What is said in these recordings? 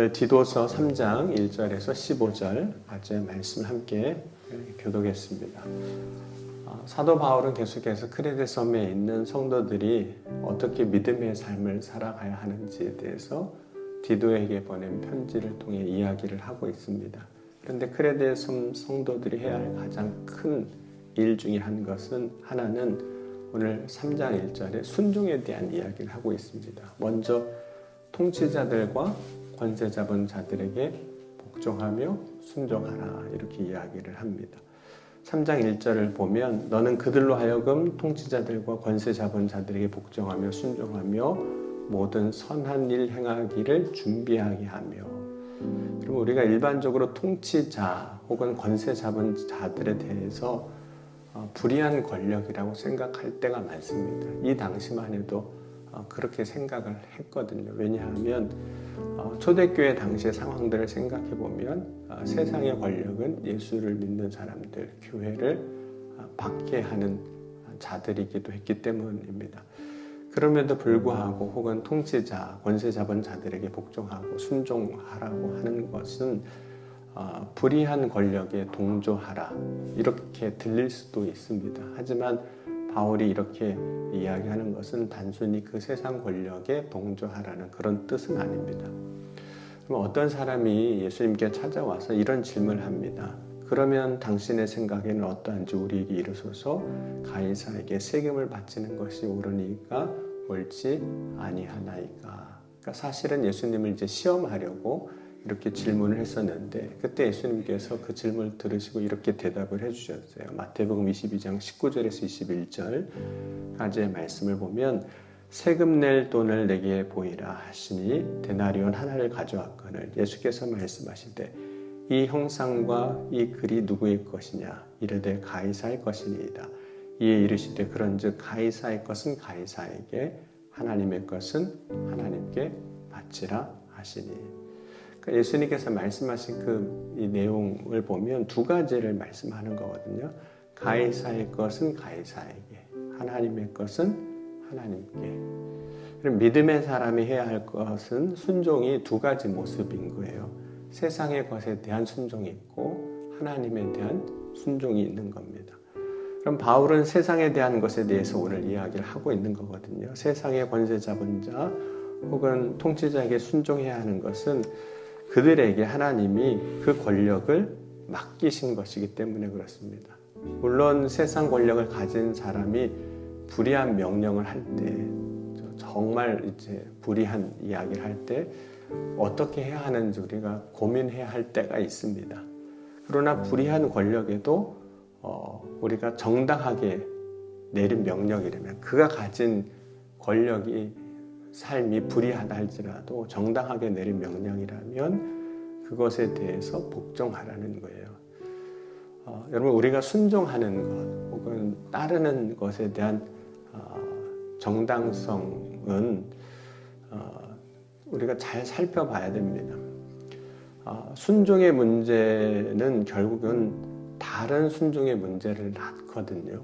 오늘 디도서 3장 1절에서 15절까지의 말씀을 함께 교독했습니다. 아, 사도 바울은 계속해서 크레데 섬에 있는 성도들이 어떻게 믿음의 삶을 살아가야 하는지에 대해서 디도에게 보낸 편지를 통해 이야기를 하고 있습니다. 그런데 크레데 섬 성도들이 해야 할 가장 큰 일 중에 한 것은 하나는 오늘 3장 1절에 순종에 대한 이야기를 하고 있습니다. 먼저 통치자들과 권세 잡은 자들에게 복종하며 순종하라 이렇게 이야기를 합니다. 3장 1절을 보면 너는 그들로 하여금 통치자들과 권세 잡은 자들에게 복종하며 순종하며 모든 선한 일 행하기를 준비하게 하며 그럼 우리가 일반적으로 통치자 혹은 권세 잡은 자들에 대해서 어, 불의한 권력이라고 생각할 때가 많습니다. 이 당시만 해도 어, 그렇게 생각을 했거든요. 왜냐하면 어, 초대교회 당시의 상황들을 생각해 보면 어, 세상의 권력은 예수를 믿는 사람들, 교회를 받게 하는 자들이기도 했기 때문입니다. 그럼에도 불구하고 혹은 통치자, 권세 잡은 자들에게 복종하고 순종하라고 하는 것은 불의한 권력에 동조하라 이렇게 들릴 수도 있습니다. 하지만 바울이 이렇게 이야기하는 것은 단순히 그 세상 권력에 동조하라는 그런 뜻은 아닙니다. 그럼 어떤 사람이 예수님께 찾아와서 이런 질문을 합니다. 그러면 당신의 생각에는 어떠한지 우리에게 이르소서 가이사에게 세금을 바치는 것이 옳으니까 옳지 아니하나이까. 그러니까 사실은 예수님을 이제 시험하려고 이렇게 질문을 했었는데 그때 예수님께서 그 질문을 들으시고 이렇게 대답을 해주셨어요. 마태복음 22장 19절에서 21절까지의 말씀을 보면 세금 낼 돈을 내게 보이라 하시니 데나리온 하나를 가져왔거늘 예수께서 말씀하실 때이 형상과 이 글이 누구의 것이냐 이르되 가이사의 것이니이다. 이에 이르시되 그런즉 가이사의 것은 가이사에게 하나님의 것은 하나님께 바치라 하시니 예수님께서 말씀하신 그이 내용을 보면 두 가지를 말씀하는 거거든요. 가이사의 것은 가이사에게, 하나님의 것은 하나님께. 그럼 믿음의 사람이 해야 할 것은 순종이 두 가지 모습인 거예요. 세상의 것에 대한 순종이 있고 하나님에 대한 순종이 있는 겁니다. 그럼 바울은 세상에 대한 것에 대해서 오늘 이야기를 하고 있는 거거든요. 세상의 권세 잡은 자 혹은 통치자에게 순종해야 하는 것은 그들에게 하나님이 그 권력을 맡기신 것이기 때문에 그렇습니다. 물론 세상 권력을 가진 사람이 불의한 명령을 할 때, 정말 이제 불의한 이야기를 할 때, 어떻게 해야 하는지 우리가 고민해야 할 때가 있습니다. 그러나 불의한 권력에도 어, 우리가 정당하게 내린 명령이라면 그가 가진 권력이 삶이 불이하다 할지라도 정당하게 내린 명령이라면 그것에 대해서 복종하라는 거예요. 어, 여러분 우리가 순종하는 것 혹은 따르는 것에 대한 어, 정당성은 어, 우리가 잘 살펴봐야 됩니다. 어, 순종의 문제는 결국은 다른 순종의 문제를 낳거든요.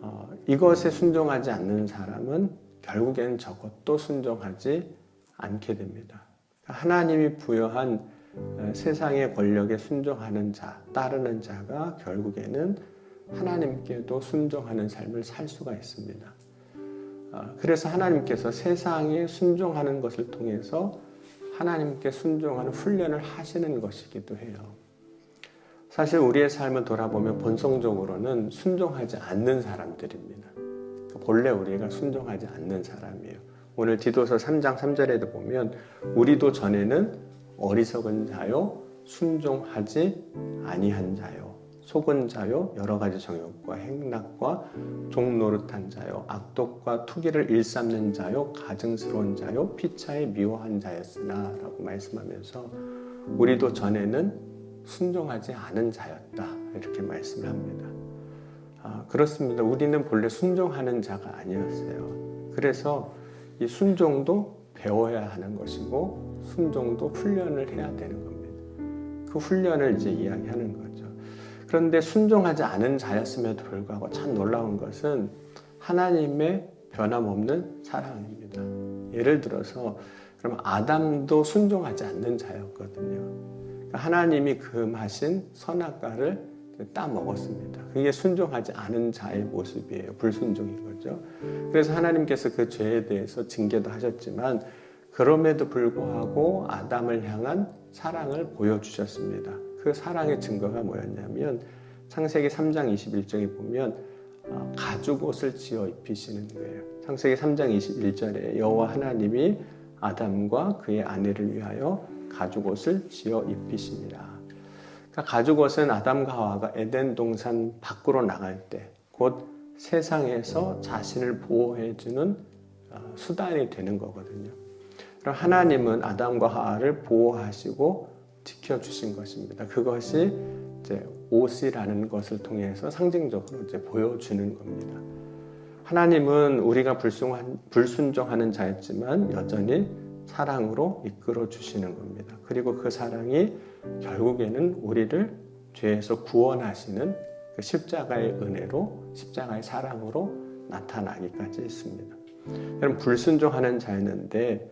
어, 이것에 순종하지 않는 사람은 결국엔 저것도 순종하지 않게 됩니다. 하나님이 부여한 어, 세상의 권력에 순종하는 자, 따르는 자가 결국에는 하나님께도 순종하는 삶을 살 수가 있습니다. 어, 그래서 하나님께서 세상에 순종하는 것을 통해서 하나님께 순종하는 훈련을 하시는 것이기도 해요. 사실 우리의 삶을 돌아보면 본성적으로는 순종하지 않는 사람들입니다. 본래 우리가 순종하지 않는 사람이에요. 오늘 디도서 3장 3절에도 보면 우리도 전에는 어리석은 자요 순종하지 아니한 자요 속은 자요 여러 가지 정욕과 행락과 종노릇한 자요 악독과 투기를 일삼는 자요 가증스러운 자요 피차에 미워한 자였으나라고 말씀하면서 우리도 전에는 순종하지 않은 자였다 이렇게 말씀을 합니다. 아, 그렇습니다. 우리는 본래 순종하는 자가 아니었어요. 그래서 이 순종도 배워야 하는 것이고 순종도 훈련을 해야 되는 겁니다. 그 훈련을 이제 이야기하는 거죠. 그런데 순종하지 않은 자였음에도 불구하고 참 놀라운 것은 하나님의 변함없는 사랑입니다. 예를 들어서 그럼 아담도 순종하지 않는 자였거든요. 그러니까 하나님이 금하신 선악과를 따 먹었습니다. 그게 순종하지 않은 자의 모습이에요. 불순종인 거죠. 그래서 하나님께서 그 죄에 대해서 징계도 하셨지만 그럼에도 불구하고 아담을 향한 사랑을 보여주셨습니다. 그 사랑의 증거가 뭐였냐면 창세기 3장 21절에 보면 어, 가죽 옷을 지어 입히시는 거예요. 창세기 3장 21절에 여호와 하나님이 아담과 그의 아내를 위하여 가죽 옷을 지어 입히십니다. 그러니까 가죽 옷은 아담과 하와가 에덴 동산 밖으로 나갈 때 곧 세상에서 자신을 보호해주는 어, 수단이 되는 거거든요. 그럼 하나님은 아담과 하와를 보호하시고 지켜주신 것입니다. 그것이 이제 옷이라는 것을 통해서 상징적으로 이제 보여주는 겁니다. 하나님은 우리가 불순한, 불순종하는 자였지만 여전히 사랑으로 이끌어 주시는 겁니다. 그리고 그 사랑이 결국에는 우리를 죄에서 구원하시는 그 십자가의 은혜로 십자가의 사랑으로 나타나기까지 했습니다. 여러분 불순종하는 자였는데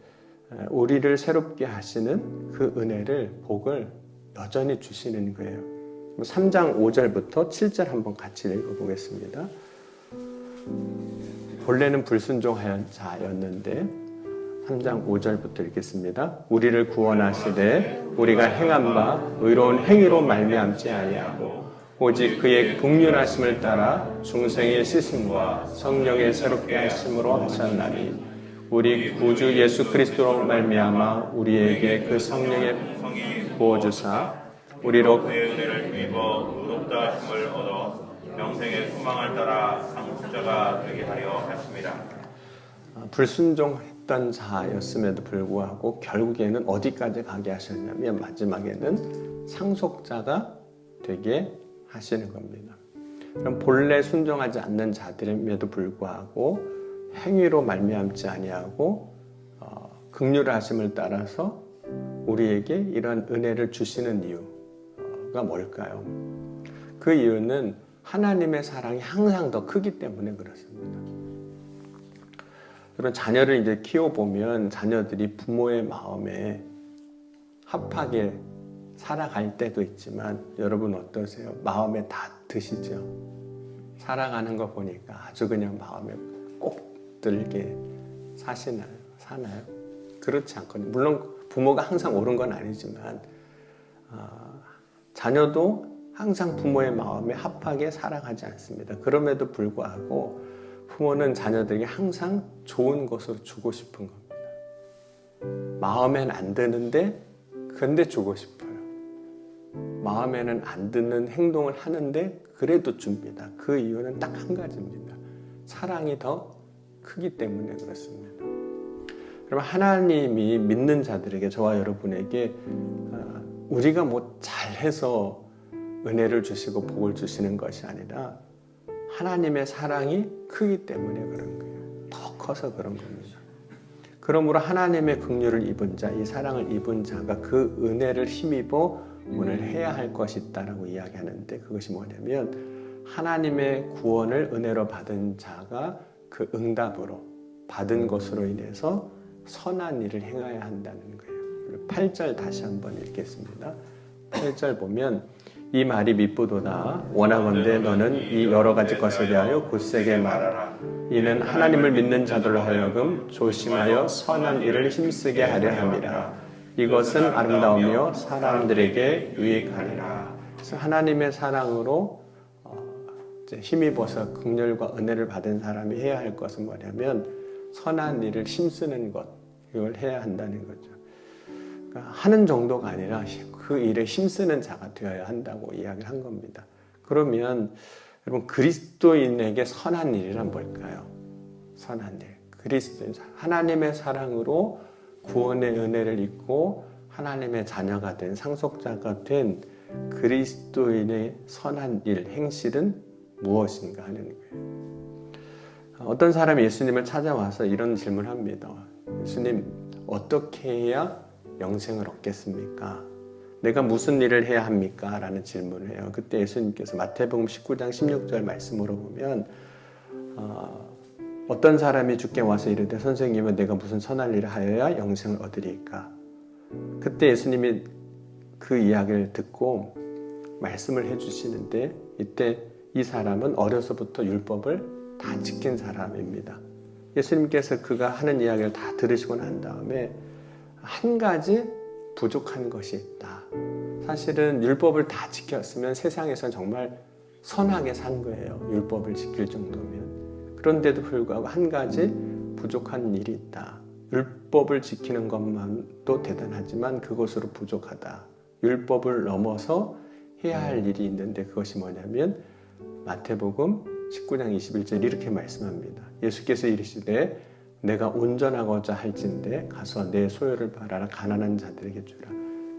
우리를 새롭게 하시는 그 은혜를 복을 여전히 주시는 거예요. 3장 5절부터 7절 한번 같이 읽어보겠습니다. 본래는 불순종하였 자였는데 3장 5절부터 읽겠습니다. 우리를 구원하시되 우리가 행한 바 의로운 행위로 말미암지 아니하고 오직 그의 국률하심을 따라 중생의 시승과 성령의 새롭게 하심으로 하셨나니 우리 구주 예수 그리스도로 말미암아 우리에게 그 성령의 부어주사 우리로 그의 은혜를 힘입어 높다 힘을 얻어 명생의 소망을 따라 상속자가 되게 하려 하십니다. 불순종 했던 자였음에도 불구하고 결국에는 어디까지 가게 하셨냐면 마지막에는 상속자가 되게 하시는 겁니다. 그럼 본래 순종하지 않는 자들임에도 불구하고 행위로 말미암지 아니하고 어, 극률을 하심을 따라서 우리에게 이런 은혜를 주시는 이유가 뭘까요? 그 이유는 하나님의 사랑이 항상 더 크기 때문에 그렇습니다. 그런 자녀를 이제 키워보면 자녀들이 부모의 마음에 합하게 살아갈 때도 있지만 여러분 어떠세요? 마음에 다 드시죠? 살아가는 거 보니까 아주 그냥 마음에 꼭 들게 사시나요? 사나요? 그렇지 않거든요. 물론 부모가 항상 옳은 건 아니지만 어, 자녀도 항상 부모의 마음에 합하게 살아가지 않습니다. 그럼에도 불구하고 부모는 자녀들에게 항상 좋은 것을 주고 싶은 겁니다. 마음엔 안 드는데 근데 주고 싶어요. 마음에는 안 드는 행동을 하는데 그래도 줍니다. 그 이유는 딱 한 가지입니다. 사랑이 더 크기 때문에 그렇습니다. 그럼 하나님이 믿는 자들에게 저와 여러분에게 어, 우리가 뭐 잘해서 은혜를 주시고 복을 주시는 것이 아니라 하나님의 사랑이 크기 때문에 그런 거예요. 더 커서 그런 겁니다. 그러므로 하나님의 긍휼을 입은 자, 이 사랑을 입은 자가 그 은혜를 힘입어 오늘 해야 할 것이 있다라고 이야기하는데 그것이 뭐냐면 하나님의 구원을 은혜로 받은 자가 그 응답으로 받은 것으로 인해서 선한 일을 행해야 한다는 거예요. 8절 다시 한번 읽겠습니다. 8절 보면 이 말이 미쁘도다. 원하건대 너는 이 여러 가지 것에 대하여 굳세게 말하라. 이는 하나님을 믿는 자들로 하여금 조심하여 선한 일을 힘쓰게 하려 함이라. 이것은 아름다우며 사람들에게 유익하리라. 그래서 하나님의 사랑으로 힘입어서 극렬과 은혜를 받은 사람이 해야 할 것은 뭐냐면 선한 일을 힘쓰는 것. 이걸 해야 한다는 거죠. 그러니까 하는 정도가 아니라 그 일에 힘쓰는 자가 되어야 한다고 이야기를 한 겁니다. 그러면 여러분 그리스도인에게 선한 일이란 뭘까요? 선한 일. 그리스도인 하나님의 사랑으로 구원의 은혜를 입고 하나님의 자녀가 된 상속자가 된 그리스도인의 선한 일, 행실은 무엇인가 하는 거예요. 어떤 사람이 예수님을 찾아와서 이런 질문을 합니다. 예수님, 어떻게 해야 영생을 얻겠습니까? 내가 무슨 일을 해야 합니까? 라는 질문을 해요. 그때 예수님께서 마태복음 19장 16절 말씀으로 보면 어, 어떤 사람이 주께 와서 이르되 선생님은 내가 무슨 선한 일을 하여야 영생을 얻으리까? 그때 예수님이 그 이야기를 듣고 말씀을 해주시는데 이때 이 사람은 어려서부터 율법을 다 지킨 사람입니다. 예수님께서 그가 하는 이야기를 다 들으시고 난 다음에 한 가지 부족한 것이 있다. 사실은 율법을 다 지켰으면 세상에서 정말 선하게 산 거예요. 율법을 지킬 정도면. 그런데도 불구하고 한 가지 부족한 일이 있다. 율법을 지키는 것만도 대단하지만 그것으로 부족하다. 율법을 넘어서 해야 할 일이 있는데 그것이 뭐냐면 마태복음 19장 21절 이렇게 말씀합니다. 예수께서 이르시되 내가 온전하고자 할진대 가서 내 소유를 팔아라 가난한 자들에게 주라.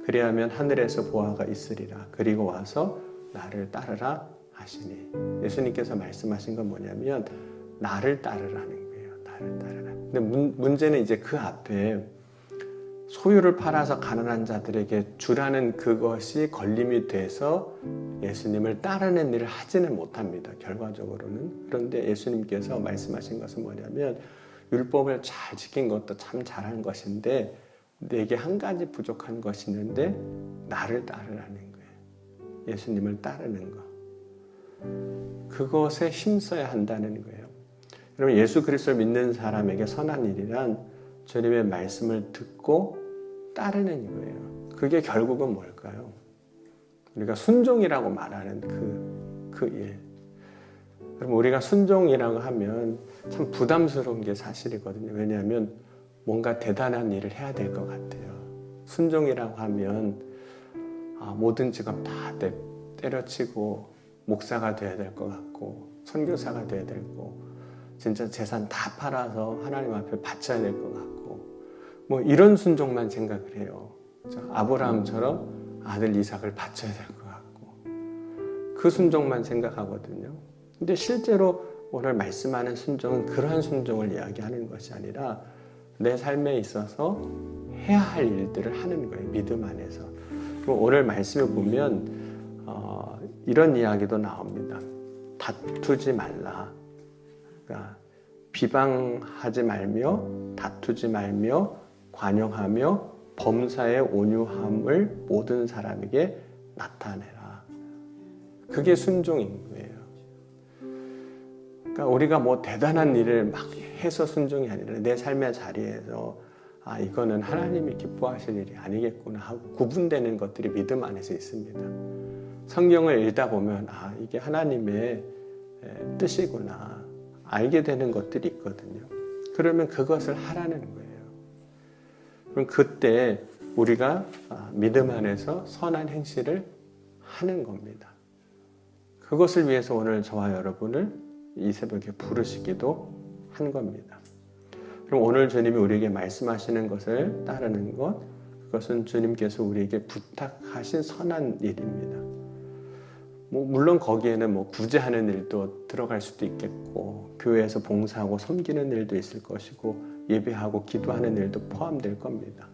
그리하면 하늘에서 보화가 있으리라. 그리고 와서 나를 따르라 하시니 예수님께서 말씀하신 건 뭐냐면 나를 따르라는 거예요. 나를 따르라. 근데 문, 문제는 이제 그 앞에 소유를 팔아서 가난한 자들에게 주라는 그것이 걸림이 돼서 예수님을 따르는 일을 하지는 못합니다. 결과적으로는. 그런데 예수님께서 말씀하신 것은 뭐냐면 율법을 잘 지킨 것도 참 잘한 것인데 내게 한 가지 부족한 것이 있는데 나를 따르라는 거예요. 예수님을 따르는 거. 그것에 힘써야 한다는 거예요. 여러분 예수 그리스도를 믿는 사람에게 선한 일이란 주님의 말씀을 듣고 따르는 거예요. 그게 결국은 뭘까요? 우리가 순종이라고 말하는 그, 그 일. 그럼 우리가 순종이라고 하면 참 부담스러운 게 사실이거든요. 왜냐하면 뭔가 대단한 일을 해야 될 것 같아요. 순종이라고 하면 아, 모든 직업 다 때, 때려치고 목사가 돼야 될 것 같고 선교사가 돼야 되고 진짜 재산 다 팔아서 하나님 앞에 바쳐야 될 것 같고 뭐 이런 순종만 생각을 해요. 저 아브라함처럼 아들 이삭을 바쳐야 될 것 같고 그 순종만 생각하거든요. 근데 실제로 오늘 말씀하는 순종은 그러한 순종을 이야기하는 것이 아니라 내 삶에 있어서 해야 할 일들을 하는 거예요. 믿음 안에서. 그럼 오늘 말씀을 보면 어, 이런 이야기도 나옵니다. 다투지 말라. 그러니까 비방하지 말며 다투지 말며 관용하며 범사의 온유함을 모든 사람에게 나타내라. 그게 순종인 거예요. 그러니까 우리가 뭐 대단한 일을 막 해서 순종이 아니라 내 삶의 자리에서 아 이거는 하나님이 기뻐하실 일이 아니겠구나 하고 구분되는 것들이 믿음 안에서 있습니다. 성경을 읽다 보면 아 이게 하나님의 에, 뜻이구나 알게 되는 것들이 있거든요. 그러면 그것을 하라는 거예요. 그럼 그때 우리가 아, 믿음 안에서 선한 행실을 하는 겁니다. 그것을 위해서 오늘 저와 여러분을 이 새벽에 부르시기도 한 겁니다. 그럼 오늘 주님이 우리에게 말씀하시는 것을 따르는 것, 그것은 주님께서 우리에게 부탁하신 선한 일입니다. 뭐 물론 거기에는 뭐 구제하는 일도 들어갈 수도 있겠고 교회에서 봉사하고 섬기는 일도 있을 것이고 예배하고 기도하는 일도 포함될 겁니다.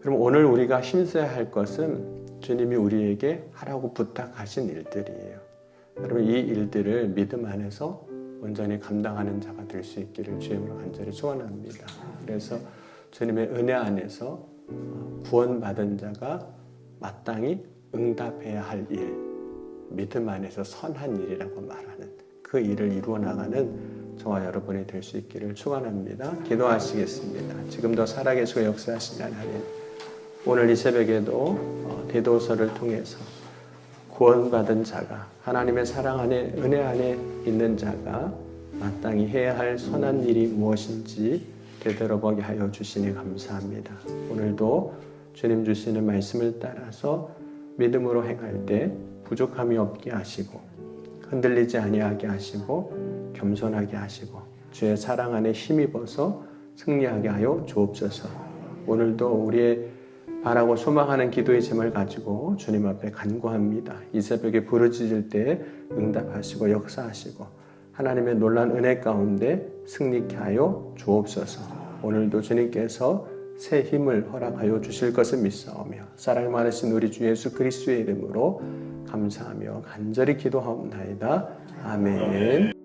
그럼 오늘 우리가 힘써야 할 것은 주님이 우리에게 하라고 부탁하신 일들이에요. 여러분 이 일들을 믿음 안에서 온전히 감당하는 자가 될 수 있기를 주님으로 간절히 소원합니다. 그래서 주님의 은혜 안에서 구원받은 자가 마땅히 응답해야 할 일, 믿음 안에서 선한 일이라고 말하는 그 일을 이루어 나가는 저와 여러분이 될 수 있기를 축원합니다. 기도하시겠습니다. 지금도 살아계시고 역사하시는 하나님, 오늘 이 새벽에도 어, 대도서를 통해서 구원받은 자가 하나님의 사랑 안에 은혜 안에 있는 자가 마땅히 해야 할 선한 일이 무엇인지 되돌아보게 하여 주시니 감사합니다. 오늘도 주님 주시는 말씀을 따라서 믿음으로 행할 때 부족함이 없게 하시고 흔들리지 아니하게 하시고 겸손하게 하시고 주의 사랑 안에 힘입어서 승리하게 하여 주옵소서. 오늘도 우리의 바라고 소망하는 기도의 짐을 가지고 주님 앞에 간구합니다. 이 새벽에 부르짖을 때 응답하시고 역사하시고 하나님의 놀란 은혜 가운데 승리케 하여 주옵소서. 오늘도 주님께서 새 힘을 허락하여 주실 것을 믿사오며 사랑 많으신 우리 주 예수 그리스도의 이름으로 감사하며 간절히 기도하옵나이다. 아멘.